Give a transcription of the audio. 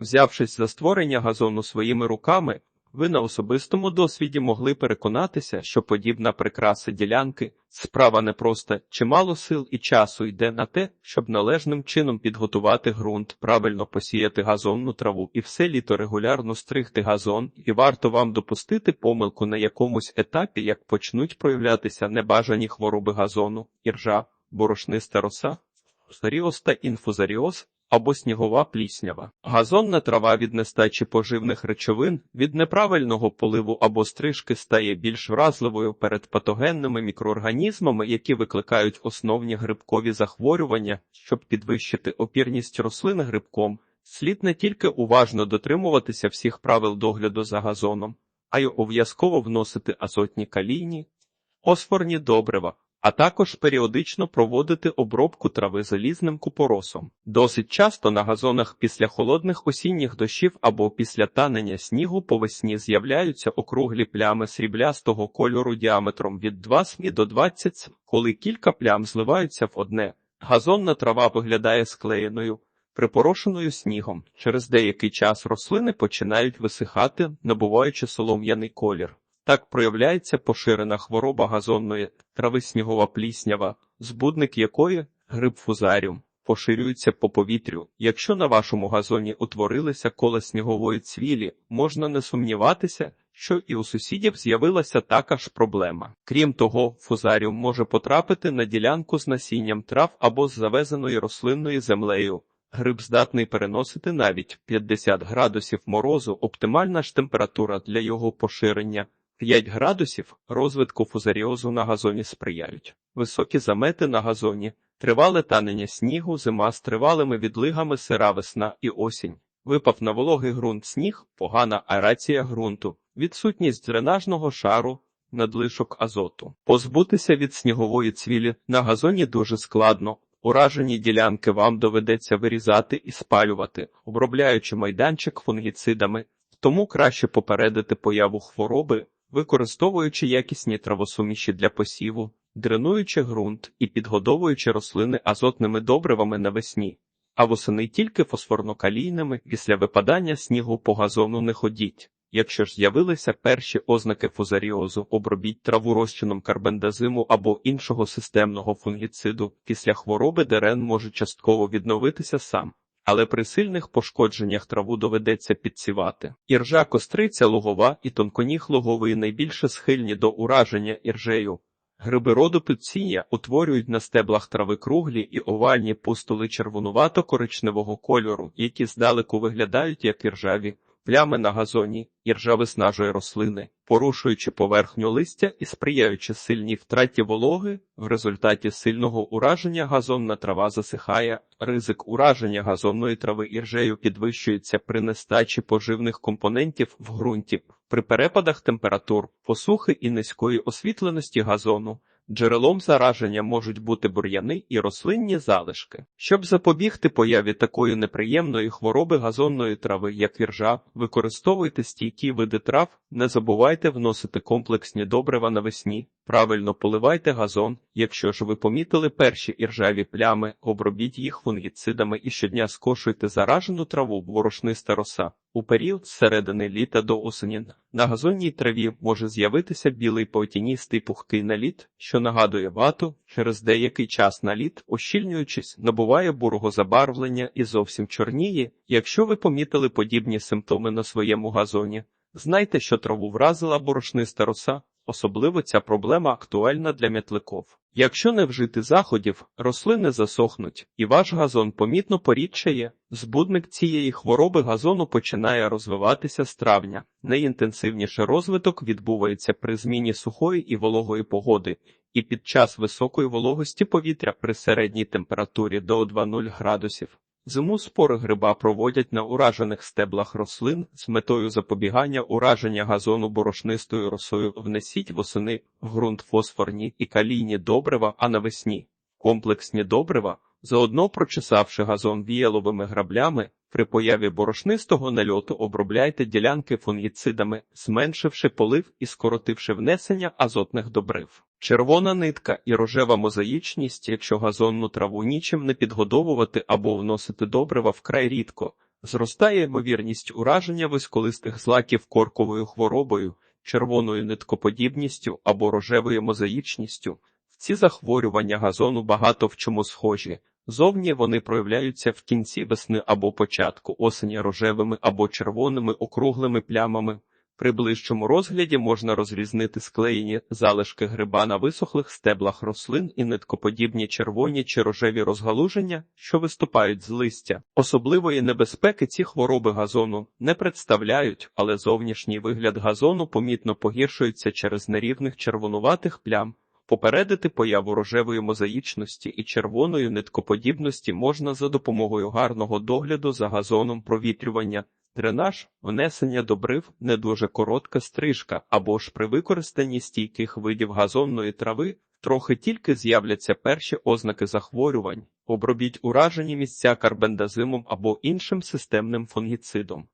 Взявшись за створення газону своїми руками, ви на особистому досвіді могли переконатися, що подібна прикраса ділянки справа непроста, чимало сил і часу йде на те, щоб належним чином підготувати ґрунт, правильно посіяти газонну траву і все літо регулярно стригти газон, і варто вам допустити помилку на якомусь етапі, як почнуть проявлятися небажані хвороби газону, іржа, борошниста роса, фузаріоз та інфузаріоз, або снігова пліснява. Газонна трава від нестачі поживних речовин, від неправильного поливу або стрижки стає більш вразливою перед патогенними мікроорганізмами, які викликають основні грибкові захворювання, щоб підвищити опірність рослин грибком. Слід не тільки уважно дотримуватися всіх правил догляду за газоном, а й обов'язково вносити азотні калійні, фосфорні добрива, а також періодично проводити обробку трави залізним купоросом. Досить часто на газонах після холодних осінніх дощів або після танення снігу по весні з'являються округлі плями сріблястого кольору діаметром від 2 см до 20 см, коли кілька плям зливаються в одне. Газонна трава виглядає склеєною, припорошеною снігом. Через деякий час рослини починають висихати, набуваючи солом'яний колір. Так проявляється поширена хвороба газонної трави снігова пліснява, збудник якої гриб фузаріум поширюється по повітрю. Якщо на вашому газоні утворилися кола снігової цвілі, можна не сумніватися, що і у сусідів з'явилася така ж проблема. Крім того, фузаріум може потрапити на ділянку з насінням трав або з завезеною рослинною землею. Гриб здатний переносити навіть 50 градусів морозу, оптимальна ж температура для його поширення. 5 градусів розвитку фузаріозу на газоні сприяють. Високі замети на газоні, тривале танення снігу, зима з тривалими відлигами сира весна і осінь. Випав на вологий ґрунт сніг, погана аерація ґрунту, відсутність дренажного шару, надлишок азоту. Позбутися від снігової цвілі на газоні дуже складно. Уражені ділянки вам доведеться вирізати і спалювати, обробляючи майданчик фунгіцидами, тому краще попередити появу хвороби, використовуючи якісні травосуміші для посіву, дренуючи ґрунт і підгодовуючи рослини азотними добривами навесні, а восени тільки фосфорно-калійними після випадання снігу по газону не ходіть. Якщо ж з'явилися перші ознаки фузаріозу, обробіть траву розчином карбендазиму або іншого системного фунгіциду. Після хвороби дерен може частково відновитися сам, але при сильних пошкодженнях траву доведеться підсівати. Іржа костриця лугова і тонконіг луговий найбільше схильні до ураження іржею. Гриби роду пиціння утворюють на стеблах трави круглі і овальні пустули червонувато-коричневого кольору, які здалеку виглядають як іржаві. Плями на газоні, іржа виснажує рослини, порушуючи поверхню листя і сприяючи сильній втраті вологи, в результаті сильного ураження газонна трава засихає, ризик ураження газонної трави іржею підвищується при нестачі поживних компонентів в ґрунті, при перепадах температур, посухи і низької освітленості газону. Джерелом зараження можуть бути бур'яни і рослинні залишки. Щоб запобігти появі такої неприємної хвороби газонної трави, як іржа, використовуйте стійкі види трав, не забувайте вносити комплексні добрива навесні, правильно поливайте газон. Якщо ж ви помітили перші іржаві плями, обробіть їх фунгіцидами і щодня скошуйте заражену траву борошниста роса. У період з середини літа до осені на газонній траві може з'явитися білий потіністий пухкий наліт, що нагадує вату, через деякий час наліт, ощільнюючись, набуває бурого забарвлення і зовсім чорніє. Якщо ви помітили подібні симптоми на своєму газоні, знайте, що траву вразила борошниста роса, особливо ця проблема актуальна для м'ятликов. Якщо не вжити заходів, рослини засохнуть, і ваш газон помітно порідшає. Збудник цієї хвороби газону починає розвиватися з травня. Найінтенсивніше розвиток відбувається при зміні сухої і вологої погоди, і під час високої вологості повітря при середній температурі до 2,0 градусів. Зиму спори гриба проводять на уражених стеблах рослин з метою запобігання ураження газону борошнистою росою. Внесіть восени в ґрунт фосфорні і калійні добрива, а навесні комплексні добрива, заодно прочесавши газон віяловими граблями. При появі борошнистого нальоту обробляйте ділянки фунгіцидами, зменшивши полив і скоротивши внесення азотних добрив. Червона нитка і рожева мозаїчність, якщо газонну траву нічим не підгодовувати або вносити добрива вкрай рідко, Зростає ймовірність ураження вузьколистих злаків корковою хворобою, червоною ниткоподібністю або рожевою мозаїчністю. Ці захворювання газону багато в чому схожі. Зовні вони проявляються в кінці весни або початку осені рожевими або червоними округлими плямами. При ближчому розгляді можна розрізнити склеєні залишки гриба на висохлих стеблах рослин і ниткоподібні червоні чи рожеві розгалуження, що виступають з листя. Особливої небезпеки ці хвороби газону не представляють, але зовнішній вигляд газону помітно погіршується через нерівних червонуватих плям. Попередити появу рожевої мозаїчності і червоної ниткоподібності можна за допомогою гарного догляду за газоном провітрювання, дренаж, внесення добрив, не дуже коротка стрижка або ж при використанні стійких видів газонної трави трохи тільки з'являться перші ознаки захворювань, обробіть уражені місця карбендазимом або іншим системним фунгіцидом.